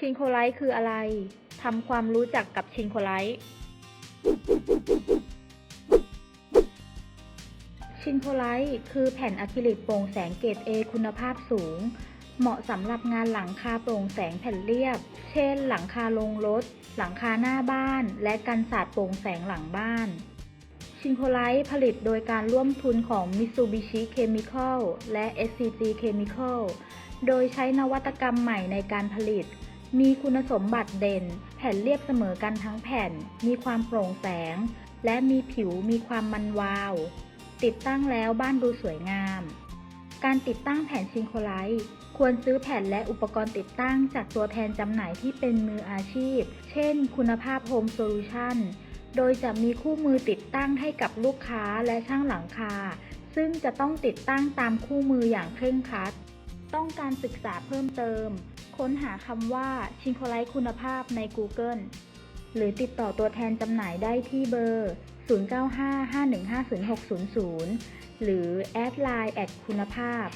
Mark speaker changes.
Speaker 1: ชิงโคไลท์คืออะไร ทำความรู้จักกับชิงโคไลท์ชิงโคไลท์คือแผ่นอะคริลิกโปร่งแสงเกรด A คุณภาพสูง เหมาะสำหรับงานหลังคาโปร่งแสงแผ่นเรียบ เช่น หลังคาโรงรถ หลังคาหน้าบ้าน และกันศาสตร์โปร่งแสงหลังบ้าน ชิงโคไลท์ผลิตโดยการร่วมทุนของ Mitsubishi Chemical และ SCG Chemical โดยใช้นวัตกรรมใหม่ในการผลิต มีคุณสมบัติเด่น แผ่นเรียบเสมอกันทั้งแผ่น มีความโปร่งแสง และมีผิวมีความมันวาว ติดตั้งแล้วบ้านดูสวยงาม การติดตั้งแผ่นชิงโคไลท์ควรซื้อแผ่นและอุปกรณ์ติดตั้งจากตัวแทนจำหน่ายที่เป็นมืออาชีพ เช่น คุณภาพ Home Solution โดยจะมีคู่มือติดตั้งให้กับลูกค้าและช่างหลังคา ซึ่งจะต้องติดตั้งตามคู่มืออย่างเคร่งครัด ต้องการศึกษาเพิ่มเติม ค้นหาคำว่าชิงโคไลท์คุณภาพใน Google หรือติดต่อตัวแทนจำหน่ายได้ที่เบอร์ 0955150600 หรือแอดไลน์แอดคุณภาพ